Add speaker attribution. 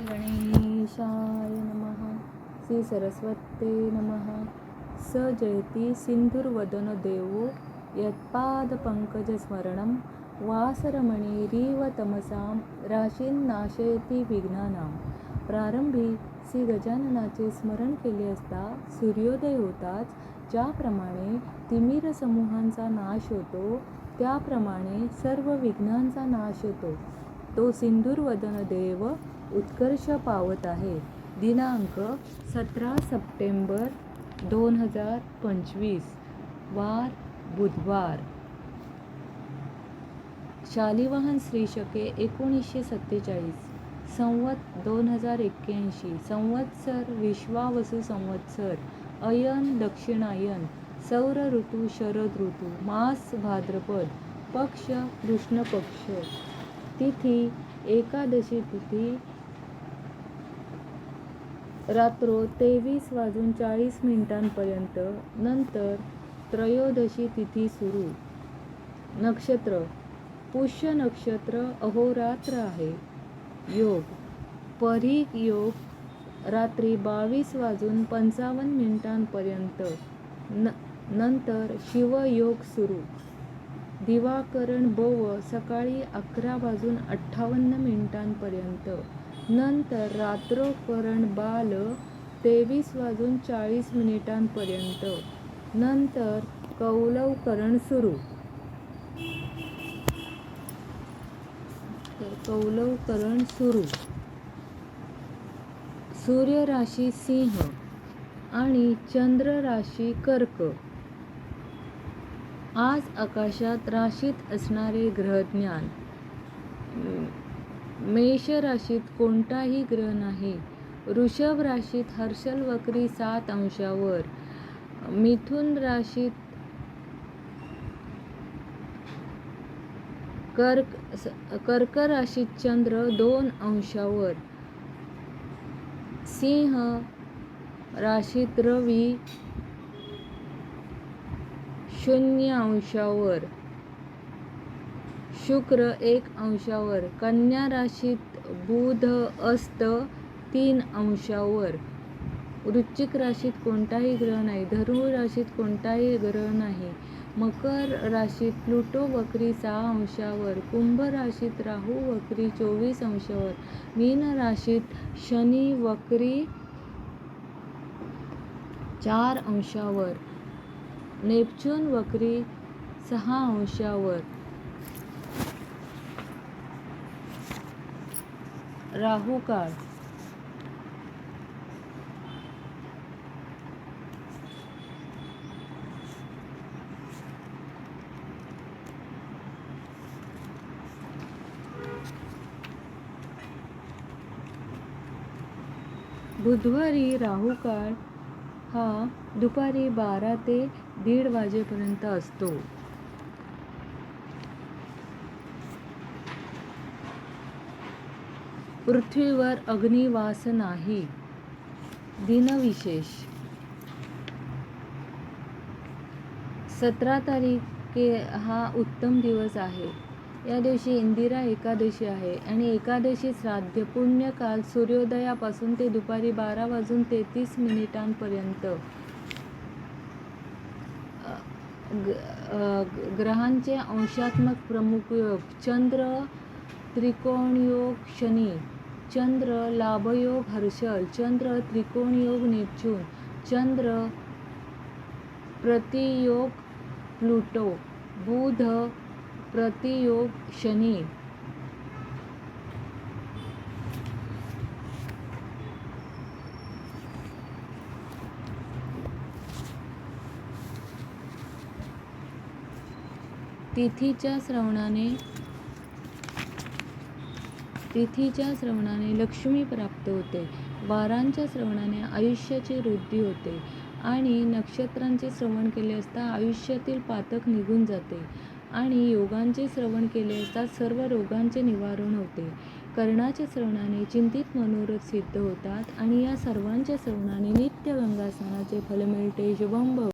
Speaker 1: गणेशाय नमः। श्री सरस्वते नमः। स जयति सिंधुर्वदन देवो यत्पादपङ्कजस्मरणं वासरमणिरीव तमसां राशीन्नाशयति विघ्नानां। प्रारंभी श्री गजाननाचे स्मरण केले असता सूर्योदय होताच ज्याप्रमाणे तिमिर समूहांचा नाश होतो त्याप्रमाणे सर्व विघ्नांचा नाश होतो. तो सिंदूरवदन देव उत्कर्ष पावत आहे. दिनांक सतरा सप्टेंबर दोन हजार पंचवीस वार बुधवार. शालिवाहन श्री शके एकोणीसशे सत्तेचाळीस संवत दोन हजार एक्क्याऐंशी संवत्सर विश्वावसू संवत्सर अयन दक्षिणायन सौर ऋतू शरद ऋतू मास भाद्रपद पक्ष कृष्ण पक्ष तिथी एकादशी तिथी रात्रो तेवीस वाजून चाळीस मिनिटांपर्यंत नंतर त्रयोदशी तिथी सुरू. नक्षत्र. पुष्य नक्षत्र अहोरात्र आहे. योग. परीक योग. रात्री बावीस वाजून पंचावन्न मिनिटांपर्यंत न नंतर शिवयोग सुरू. दिवाकरण बव सकाळी अकरा वाजून अठ्ठावन्न मिनिटांपर्यंत नंतर रात्रोकरण बाल तेवीस वाजून चाळीस मिनिटांपर्यंत. नंतर कौलवकरण सुरू. तर कौलवकरण सुरू. सूर्य राशी सिंह आणि चंद्र राशी कर्क. आज आकाशात राशीत असणारे ग्रहज्ञान. मेष राशीत कोणताही ग्रह नाही. वृषभ राशीत हर्षल वक्री सात अंशावर. मिथुन राशीत कर्क कर्क राशीत चंद्र दोन अंशावर. सिंह राशीत रवी शून्य अंशावर. शुक्र एक अंशावर कन्या राशीत बुध अस्त तीन अंशावर. वृश्चिक राशीत कोणताही ग्रह नाही धनु राशीत कोणताही ग्रह नाही. मकर राशीत प्लुटो वक्री सहा अंशावर कुंभ राशीत राहू वक्री चोवीस अंशावर मीन राशीत शनी वक्री चार अंशावर नेपच्यून वक्री सहा अंशावर. राहू काळ बुधवारी राहू काळ हा दुपारी बारा ते दीड वाजेपर्यंत असतो. पृथ्वीवर अग्निवास नाही. दिनविशेष. सतरा तारीखे हा उत्तम दिवस आहे. या दिवशी इंदिरा एकादशी आहे आणि एकादशी श्राद्ध पुण्यकाल सूर्योदयापासून ते दुपारी बारा वाजून तेहतीस मिनिटांपर्यंत. ग्रहांचे अंशात्मक प्रमुख योग चंद्र त्रिकोणयोग शनी चंद्र लाभयोग हर्षल चंद्र त्रिकोणयोग नेपच्यून चंद्र प्रतियोग प्लुटो बुध प्रतियोग शनी. तिथीच्या श्रवणाने तिथीच्या श्रवणाने लक्ष्मी प्राप्त होते. वारांच्या श्रवणाने आयुष्याची वृद्धी होते आणि नक्षत्रांचे श्रवण केले असता आयुष्यातील पातक निघून जाते आणि योगांचे श्रवण केले असता सर्व रोगांचे निवारण होते. कर्णाच्या श्रवणाने चिंतित मनोरथ सिद्ध होतात आणि या सर्वांच्या श्रवणाने नित्य गंगा स्नानाचे फल मिळते. शुभम